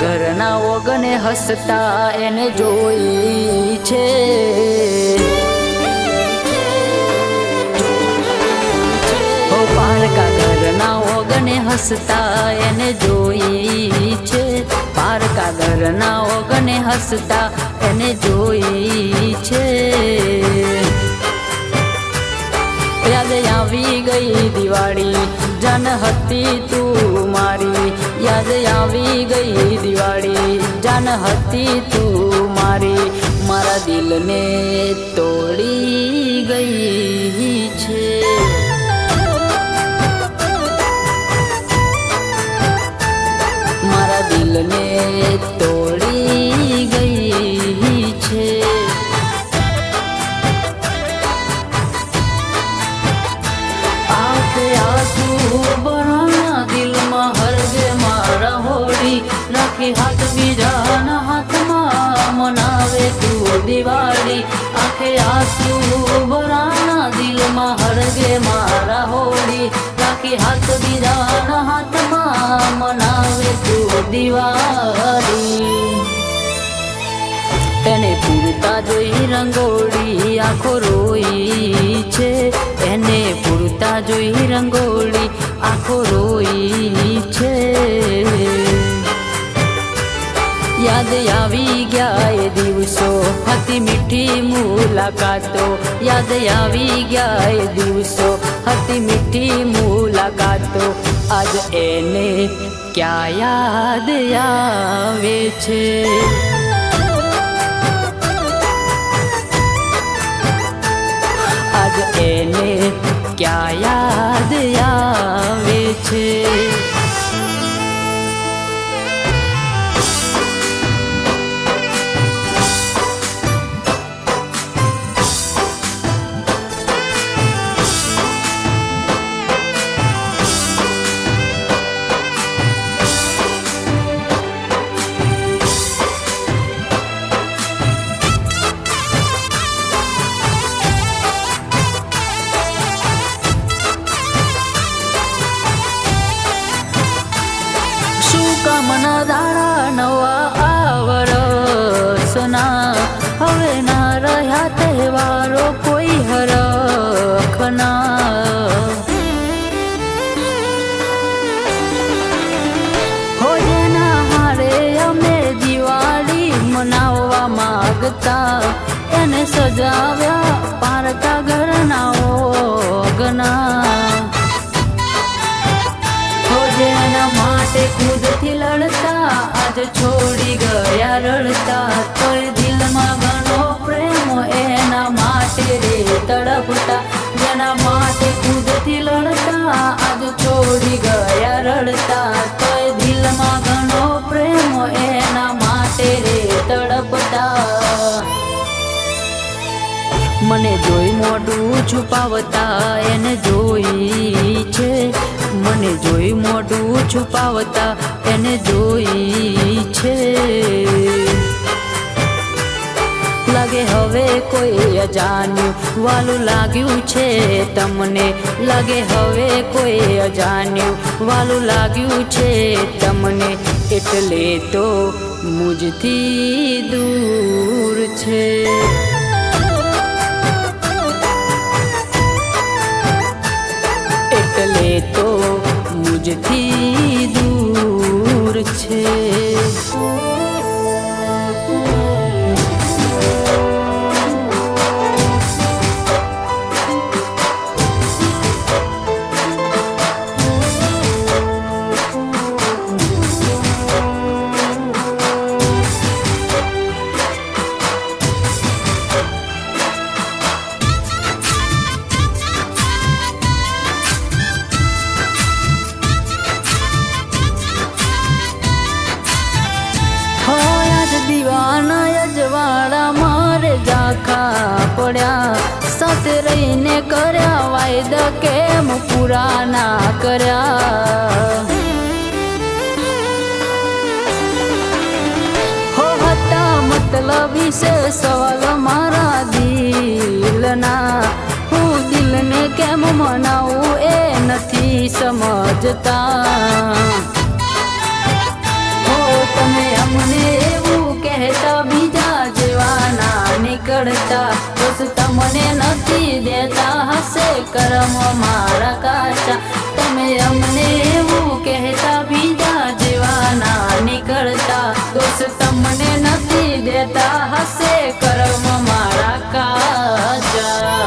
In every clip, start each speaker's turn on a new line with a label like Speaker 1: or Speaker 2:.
Speaker 1: ઘરના ઓગને હસતા એને જોઈ છે. પારકા ઘરના ઓગને હસતા એને જોઈ છે. પારકા ઘરના ઓગને હસતા એને જોઈ છે. યાદ આવી ગઈ દિવાળી જન હતી તું મારી. યાદ આવી ગઈ દિવાળી. જન હતી તું મારી. મારા દિલને તોડી ગઈ છે. મારા દિલને તોડી દિવાળી, આખે આંસુ ભરાના દિલમાં હળગે મારા હોળી. રાખી હાથ બીજાના હાથમાં મનાવે તું દિવાળી. એને પૂરતા જોઈ રંગોળી આખો રોઈ છે. એને પૂરતા જોઈ રંગોળી આખો રોઈ છે. યાદ આવી ગયા એ દિવસો. હતી મીઠી મુલાકાતો. યાદ આવી ગયા એ દિવસો. હતી મીઠી મુલાકાતો. આજ એને ક્યાં યાદ આવે છે? આજ એને ક્યાં યાદ આવે છે? મનાવવા માગતા, એને સજાવ્યા પારકા ઘરના ઓગના. જેના માટે ખુદથી લડતા, આજ છોડી ગયા રડતા. તોય દિલમાં ઘણો પ્રેમ એના માટે રે તડપતા. જેના માટે ખુદથી લડતા, આજ છોડી ગયા રડતા. તોય દિલમાં ઘણો મને જોઈ મોઢું છુપાવતા એને જોઈ છે. મને જોઈ મોઢું છુપાવતા એને જોઈ છે. લાગે હવે કોઈ અજાણ્યું વાલું લાગ્યું છે તમને. લાગે હવે કોઈ અજાણ્યું વાલું લાગ્યું છે તમને. એટલે તો મુજથી દૂર છે. મુજથી પડ્યા સત રહીને કર્યા, વાયદા કેમ પૂરા ના કર્યા? હો હતા મતલબ વિશે સવાલ મારા દિલના. હું દિલને કેમ મનાવું એ નથી સમજતા. હો તમે અમને નીકળતા બસ તમને નથી દેતા. હશે કરમ મારા કાચા. તમે અમને એવું કહેતા, બીજા જેવાના નીકળતા. દોસ્ત તમને નથી દેતા. હશે કરમ મારા કાચા.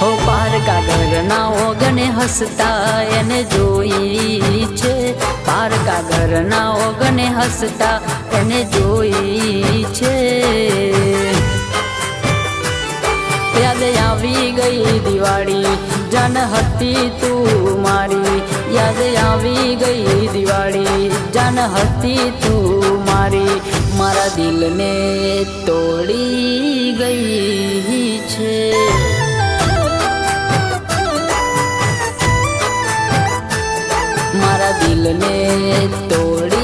Speaker 1: હો પાર ઘરના ઓગણે હસતા, એને જોઈ છે. પાર ઘરના ઓગણે હસતા, એને જોઈ છે. યાદ આવી ગઈ દિવાળી, જન હતી તું મારી. યાદ આવી ગઈ દિવાળી, જન હતી તું મારી. મારા દિલને તોડી ગઈ છે. મારા દિલને તોડી